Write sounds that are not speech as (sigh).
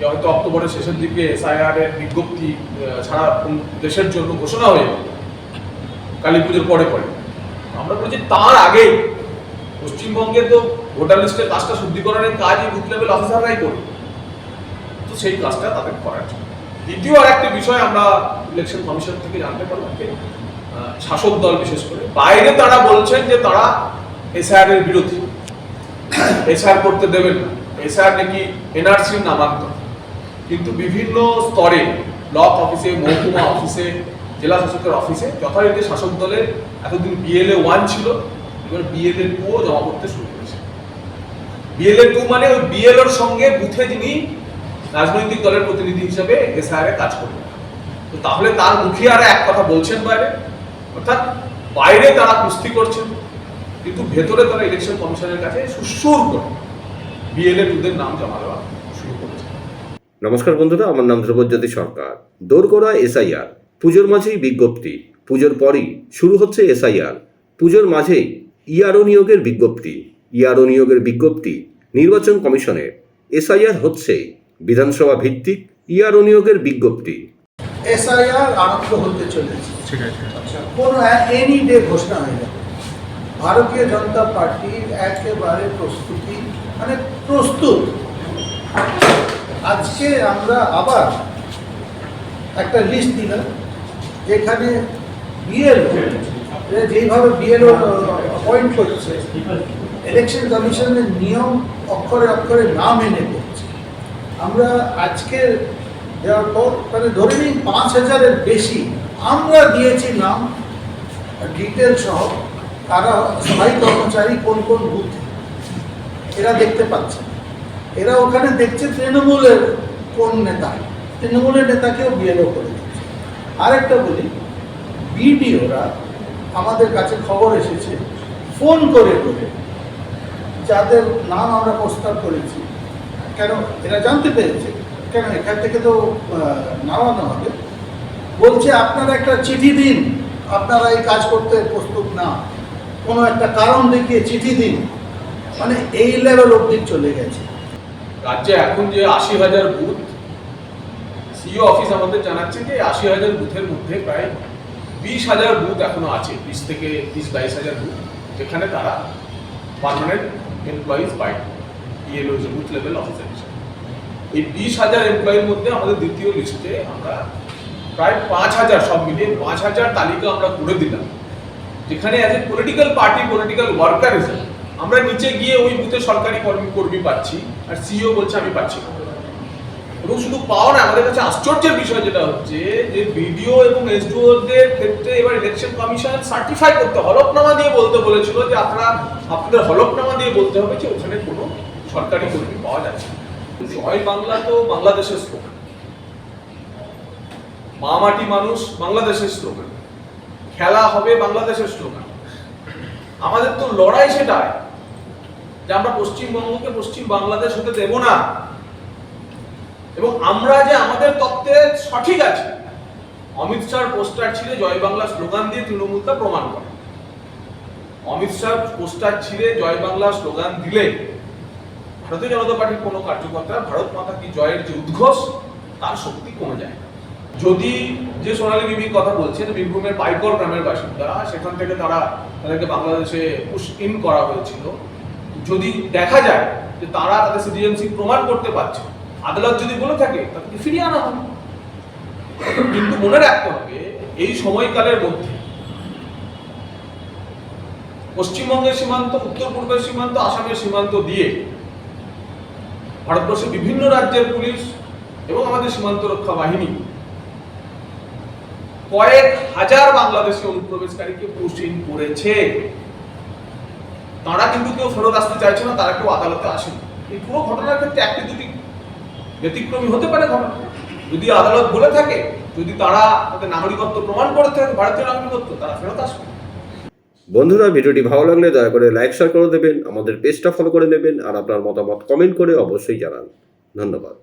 যে হয়তো অক্টোবরের শেষের দিকে এসআইআর এর বিজ্ঞপ্তি ছাড়া দেশের জন্য ঘোষণা হয়ে কালী পুজোর পরে পরে। আমরা বলছি তার আগে পশ্চিমবঙ্গে তো ভোটার লিস্টের কাজটা শুদ্ধিকরণের কাজই বুথ লেভেল অফিসাররাই করবে। তো সেই কাজটা তাদের করার জন্য। দ্বিতীয় আর একটা বিষয় আমরা ইলেকশন কমিশন থেকে জানতে পারলাম যে শাসক দল বিশেষ করে, বাইরে তারা বলছেন যে তারা এসআইআর এর বিরোধী। (coughs) এসআর করতে দেবেন না। এসআর নাকি এনআরসির নামান্তর কিন্তু বিভিন্ন স্তরে ব্লক অফিসে মহকুমা অফিসে জেলা শাসকের অফিসে যথারীতি শাসক দলের এতদিন বিএলএ ওয়ান ছিল, এবার বিএলএ টুও জমা করতে শুরু করেছে। বিএলএ টু মানে ওই বিএলওর সঙ্গে বুথে যিনি রাজনৈতিক দলের প্রতিনিধি হিসেবে এসআর এ কাজ করবেন তো তাহলে তার মুখিয়ারা এক কথা বলছেন বাইরে। অর্থাৎ বাইরে তারা কুস্তি করছেন, কিন্তু ভেতরে তারা ইলেকশন কমিশনের কাছে সুসুর করে বিএলএ টুদের নাম জমা দেওয়া। নমস্কার বন্ধুরা আমার নাম ধ্রুবজ্যোতি সরকার। দোরগোড়া এসআইআর পুজোর মাঝেই বিজ্ঞপ্তি। পুজোর পরই শুরু হচ্ছে এসআইআর। পুজোর মাঝেই ইআরও নিয়োগের বিজ্ঞপ্তি। ইআরও নিয়োগের বিজ্ঞপ্তি নির্বাচন কমিশনের। এসআইআর হচ্ছে বিধানসভা ভিত্তিক ইআরও নিয়োগের বিজ্ঞপ্তি। এসআইআর আরম্ভ হতে চলেছে। ঠিক আছে। আচ্ছা কোনো এনি ডে ঘোষণা হয়ে যাবে। ভারতীয় জনতা পার্টির একেবারে প্রস্তুতি মানে প্রস্তুত আজকে আমরা আবার একটা লিস্ট দিলাম, যেখানে বিএল যেইভাবে বিএল অ্যাপয়েন্ট করছে ইলেকশন কমিশনের নিয়ম অক্ষরে অক্ষরে না মেনে করছে। আমরা আজকে দেওয়ার পর মানে ধরে নিন পাঁচ হাজারের বেশি আমরা দিয়েছি নাম ডিটেল সহ তারা সবাই কর্মচারী কোন কোন বুথ এরা দেখতে পাচ্ছে। এরা ওখানে দেখছে তৃণমূলের কোন নেতা। তৃণমূলের নেতাকেও বিএলও করে দিচ্ছে। আরেকটা বলি বিডিওরা আমাদের কাছে খবর এসেছে, ফোন করে করে যাদের নাম আমরা প্রস্তাব করেছি। কেন? এরা জানতে পেরেছে। কেন? এখান থেকে তো নামানো হবে। বলছে, আপনারা একটা চিঠি দিন। আপনারা এই কাজ করতে প্রস্তুত না। কোনো একটা কারণ দেখিয়ে চিঠি দিন। মানে এই লেভেল অবধি চলে গেছে। রাজ্যে এখন যে আশি হাজার বুথ, সিও অফিস আমাদের জানাচ্ছে যে আশি হাজার বুথের মধ্যে প্রায় বিশ হাজার বুথ এখনও আছে, বিশ থেকে বিশ বাইশ হাজার বুথ, যেখানে তারা পার্মানেন্ট এমপ্লয়িজ পায় ইএলও যে বুথ লেভেল অফিসার হিসেবে। এই বিশ হাজার এমপ্লয়ির মধ্যে আমাদের দ্বিতীয় লিস্টে আমরা প্রায় পাঁচ হাজার সব মিলিয়ে পাঁচ হাজার তালিকা আমরা করে দিলাম, যেখানে as a political party political worker হিসেবে আমরা নিচে গিয়ে ওই বুথে সরকারি কর্মী কর্মী পাচ্ছি, আর সিও বলছে আমি পাচ্ছি না। এবং শুধু পাওয়া না, আমাদের কাছে আশ্চর্যের বিষয় যেটা হচ্ছে যে বিডিও এবং এসডিওদের ক্ষেত্রে এবার ইলেকশন কমিশন সার্টিফাই করতে, হলফনামা দিয়ে বলতে বলেছিল যে আপনারা, আপনাদের হলফনামা দিয়ে বলতে হবে যে ওখানে কোনো সরকারি কর্মী পাওয়া যাচ্ছে। জয় বাংলা তো বাংলাদেশের স্লোগান মা মাটি মানুষ বাংলাদেশের স্লোগান খেলা হবে বাংলাদেশের স্লোগান আমাদের তো লড়াই সেটাই যে আমরা পশ্চিমবঙ্গকে পশ্চিম বাংলাদেশ হতে দেব না। এবং আমরা যে আমাদের তত্ত্বে সঠিক আছে, অমিত শাহর পোস্টার ছিঁড়ে জয় বাংলা স্লোগান দিয়ে তৃণমূলটা প্রমাণ করে। অমিত শাহ পোস্টার ছিঁড়ে জয় বাংলা স্লোগান দিলে ভারতীয় জনতা পার্টির কোনো কার্যকর্তা ভারত মাতা কি জয়ের যে উদ্ঘোষ, তার শক্তি কমে যায়। যদি যে সোনালী বিবির কথা বলছেন, বীরভূমের পাইকর গ্রামের বাসিন্দারা, সেখান থেকে তারা তাদেরকে বাংলাদেশে পুশ ইন করা হয়েছিল। যদি দেখা যায় যে তারা তাদের সিটিজেনশিপ প্রমাণ করতে পারছে, আদালত যদি বলে থাকে তাদেরকে ফিরিয়ে আনা হবে। কিন্তু মনে রাখতে হবে, এই সময়কালের মধ্যে পশ্চিমবঙ্গের সীমান্ত উত্তর পূর্বের সীমান্ত, আসামের সীমান্ত দিয়ে ভারতবর্ষের বিভিন্ন রাজ্যের পুলিশ এবং আমাদের সীমান্ত রক্ষা বাহিনী কয়েক হাজার বাংলাদেশি অনুপ্রবেশকারীকে পুশ করেছে। তারা কিন্তু কেউ ফেরত আসতে চাইছে না, তারা কেউ আদালতে আসেন। এই পুরো ঘটনার ক্ষেত্রে একটি দুটি ব্যতিক্রমী হতে পারে ঘটনা। যদি আদালত বলে থাকে, যদি তারা তাদের নাগরিকত্ব প্রমাণ করে থাকে, ভারতীয় নাগরিকত্ব, তারা ফেরত আসবে। বন্ধুরা, ভিডিওটি ভালো লাগলে দয়া করে লাইক শেয়ার করে দেবেন, আমাদের পেজটা ফলো করে নেবেন, আর আপনার মতামত কমেন্ট করে অবশ্যই জানান। ধন্যবাদ।